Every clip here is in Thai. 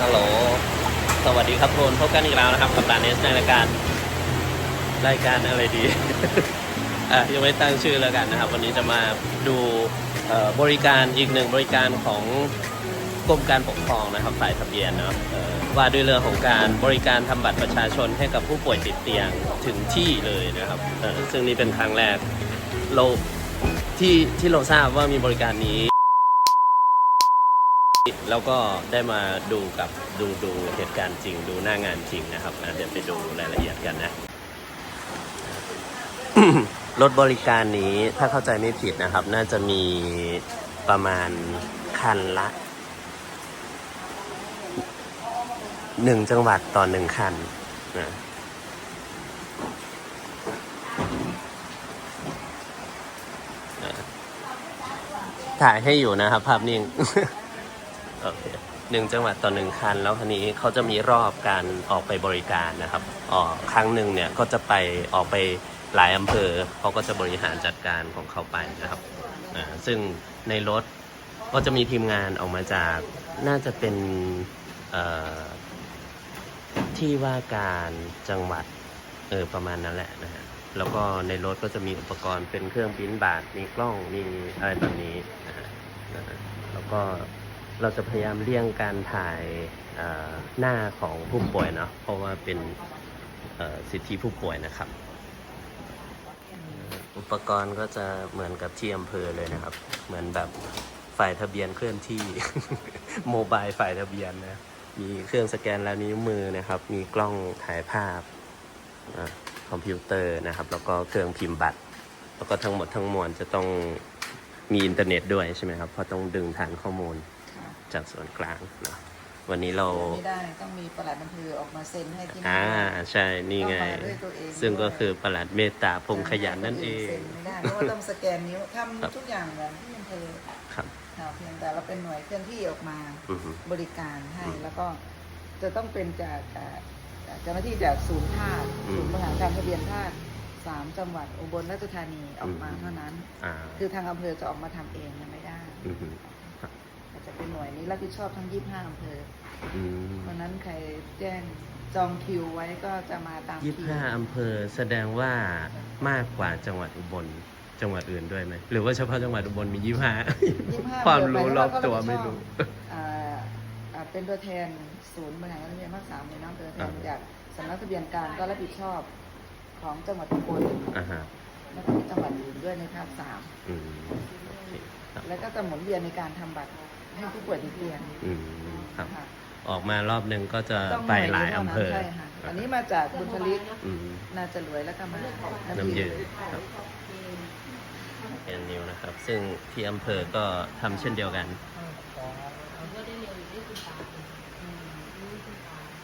ฮัลโหล สวัสดีครับทุกคนพบกันอีกแล้วนะครับกับตาเนสในรายการ รายการอะไรดี อะยังไม่ตั้งชื่อแล้วกันนะครับ วันนี้จะมาดูบริการอีกหนึ่งบริการของกรมการปกครองนะครับฝ่ายทะเบียนเนาะว่าด้วยเรื่องของการบริการทำบัตรประชาชนให้กับผู้ป่วยติดเตียงถึงที่เลยนะครับซึ่งนี่เป็นครั้งแรกเราที่ที่เราทราบว่ามีบริการนี้ แล้วก็ได้มาดูกับดูดูเหตุการณ์จริง ดูหน้างานจริงนะครับเดี๋ยวไปดูรายละเอียดกันนะ รถบริการนี้ถ้าเข้าใจไม่ผิดนะครับ น่าจะมีประมาณคันละหนึ่งจังหวัดต่อหนึ่งคันนะถ่ายให้อยู่นะครับ ภาพนิ่ง โอเคหนึ่งจังหวัดต่อหนึ่งคัน แล้วคันนี้เขาจะมีรอบการออกไปบริการนะครับออครั้งหนึ่งเนี่ยก็จะไปออกไปหลายอำเภอเขาก็จะบริหารจัดการของเขาไปนะครับอ่าซึ่งในรถก็จะมีทีมงานออกมาจากน่าจะเป็นที่ว่าการจังหวัดเออประมาณนั้นแหละนะฮะแล้วก็ในรถก็จะมีอุปกรณ์เป็นเครื่องปริ้นบาทมีกล้องมีอะไรแบบนี้นะฮะแล้วก็ เราจะพยายามเลี่ยงการถ่ายหน้าของผู้ป่วยเนาะเพราะว่าเป็นสิทธิผู้ป่วยนะครับ อุปกรณ์ก็จะเหมือนกับที่อำเภอเลยนะครับ เหมือนแบบฝ่ายทะเบียนเคลื่อนที่โมบายฝ่ายทะเบียนนะมีเครื่องสแกนลายนิ้วมือนะครับ มีกล้องถ่ายภาพคอมพิวเตอร์นะครับ แล้วก็เครื่องพิมพ์บัตร แล้วก็ทั้งหมดทั้งมวลจะต้องมีอินเทอร์เน็ตด้วยใช่ไหมครับเพราะต้องดึงฐานข้อมูล จากส่วนกลางเนอะวันนี้เราไม่ได้ต้องมีประหลัดอำเภอออกมาเซ็นให้ที่นี่อ่าใช่นี่ไงต้องมาด้วยตัวเองซึ่งก็คือประหลัดเมตตาพงขยันนั่นเองซ็ไม่ได้เพราะว่าต้องสแกนนิ้วทครับำทุกอย่างเหมือนที่อำเภอครับค่ะเพียงแต่เราเป็นหน่วยเคลื่อนที่ออกมาอือฮึบริการให้อืมแล้วก็จะต้องเป็นจากอ่าจากเจ้าหน้าที่จากศูนย์ภาคอืมศูนย์บริหารการทะเบียนภาคสามจังหวัดอุบลราชธานีออกมาอืมเท่านั้นอ่าคือทางอำเภอจะออกมาทำเองเนี่ยไม่ได้อือฮึครับก็ จะเป็นหน่วยนี้รับผิดชอบทั้ง25อำเภออืมเพราะฉะนั้นใครแจ้งจองคิวไว้ก็จะมาตามยี่คิสิบวห้าอำเภอแสดงว่ามากกว่าจังหวัดอุบลจังหวัดอื่นด้วยไหมหรือว่าเฉพาะจังหวัดอุบลมียี่สิบห้า25ความรู้เดือนรอบไปตัวแล้วก็ไม่รู้ อ่าอ่าเป็นตัวแทนศูนย์บริหารการทะเบียนภาคสามในน้องตัวแทนอ่า จากสำนักทะเบียนกลางก็รับผิดชอบของจังหวัดอุบล อ่าฮะ แล้วก็มีจังหวัดอื่นด้วยในภาคสามอืมโอเคครับแล้วก็จะหมุนเวียนในการทำบัตรให้ผู้ป่วยติดเตียงอืมครับ ค่ะออกมารอบหนึ่งก็จะต้องไปหลายอำเภอใช่ค่ะอันนี้มาจากบุญผลิตอืมนาจะรวยแล้วก็มาน้ำยืนครับแอนนิวนะครับ ซึ่งที่อำเภอก็ทำเช่นเดียวกันวันนี้ก็แม่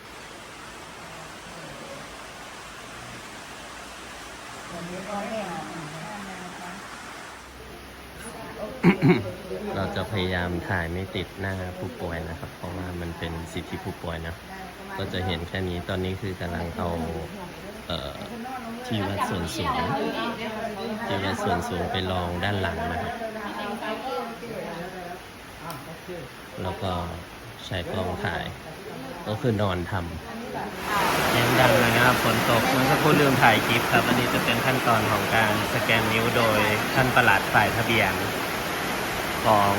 เราจะพยายามถ่ายไม่ติดหน้าผู้ป่วยนะครับ เพราะว่ามันเป็นสิทธิผู้ป่วยนะ ก็จะเห็นแค่นี้ตอนนี้คือกำลังเอาเอ่อที่วัดส่วนสูงที่วัดส่วนสูงไปลองด้านหลังนะครับ แล้วก็ใช้กล้องถ่าย ก็คือนอนทำ ยังดังเลยนะครับฝนตกเมื่อสักครู่ลืมถ่ายคลิปครับอันนี้จะเป็นขั้นตอนของการสแกนนิ้วโดยท่านประหลัดฝ่ายทะเบียน ของ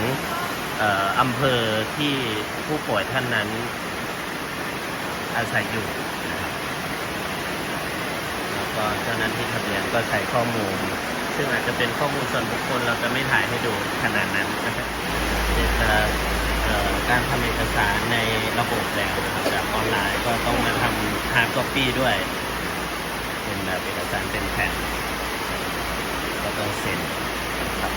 ออำเภอที่ผู้ป่วยท่านนั้น อาศัยอยู่นะครับแล้วก็เจ้าหน้าที่ทะเบียนก็ใช้ข้อมูล ซึ่งอาจจะเป็นข้อมูลส่วนบุคคลเราจะไม่ถ่ายให้ดูขนาดนั้นนะครับเดี๋ยวจะ การทำเอกสารในระบบแล้วนะครับจากออนไลน์ก็ต้องมาทำฮาร์ดคอปปี้ด้วย เป็นแบบเอกสารเป็นแผ่นก็ต้องเซ็นนะครับ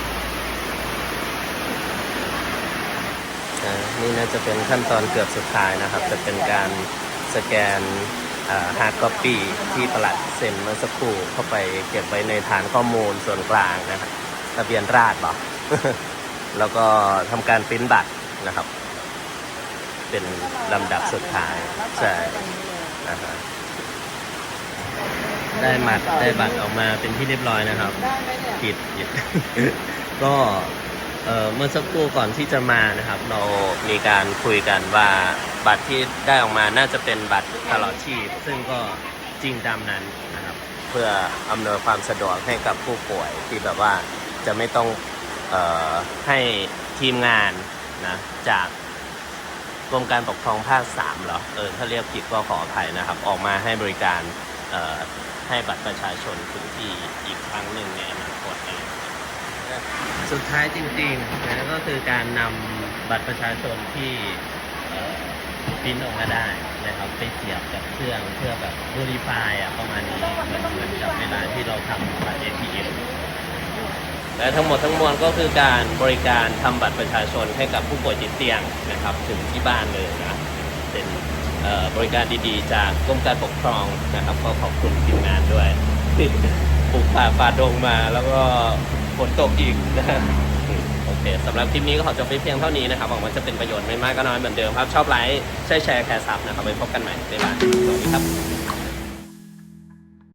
นี่น่าจะเป็นขั้นตอนเกือบสุดท้ายนะครับ จะเป็นการสแกนฮาร์ดคอปปี้ที่ประหลัดเซ็นเมื่อสักครู่เข้าไปเก็บไว้ในฐานข้อมูลส่วนกลางนะครับทะเบียนราษฎร์บอกแล้วก็ทำการปริ้นบัตรนะครับ เป็นลำดับสุดท้าย ใช่อ่าฮะได้บัตรได้บัตรออกมาเป็นที่เรียบร้อยนะครับ ได้ไหมเนี่ยผิดผิด ก็เอ่อเมื่อสักครู่ก่อนที่จะมานะครับ เรามีการคุยกันว่าบัตรที่ได้ออกมาน่าจะเป็นบัตรตลอดชีพ ซึ่งก็จริงตามนั้นนะครับ เพื่ออำนวยความสะดวกให้กับผู้ป่วยที่แบบว่าจะไม่ต้องเออให้ทีมงานนะจาก กรมการปกครองภาคสามเหรอเออถ้าเรียกผิดก็ขออภัยนะครับ ออกมาให้บริการออให้บัตรประชาชนถึงที่อีกครั้งหนึ่งในอนาคตอะไรอย่างเงี้ยสุดท้ายจริงๆนะก็คือการนำบัตรประชาชนที่พิมพ์ออกมาได้นะครับไปเสียบกับเครื่องเพื่อแบบ verify อะประมาณนี้เหมือนเหมือนกับเวลาที่เราทำบัตร ATM และทั้งหมดทั้งมวลก็คือการบริการทำบัตรประชาชนให้กับผู้ป่วยติดเตียงนะครับ ถึงที่บ้านเลยนะเป็นบริการดีๆ จากกรมการปกครองนะครับ ก็ขอบคุณทีมงานด้วยปลูกป่าฝ่าดงมาแล้วก็ฝนตกอีกนะโอเคสำหรับคลิปนี้ก็ขอจบไปเพียงเท่านี้นะครับหวังว่าจะเป็นประโยชน์ไม่มากก็น้อยเหมือนเดิมครับ ชอบไลค์ใช่แชร์แคร์ซับนะครับไว้พบกันใหม่บ๊ายบายสวัสดีครับ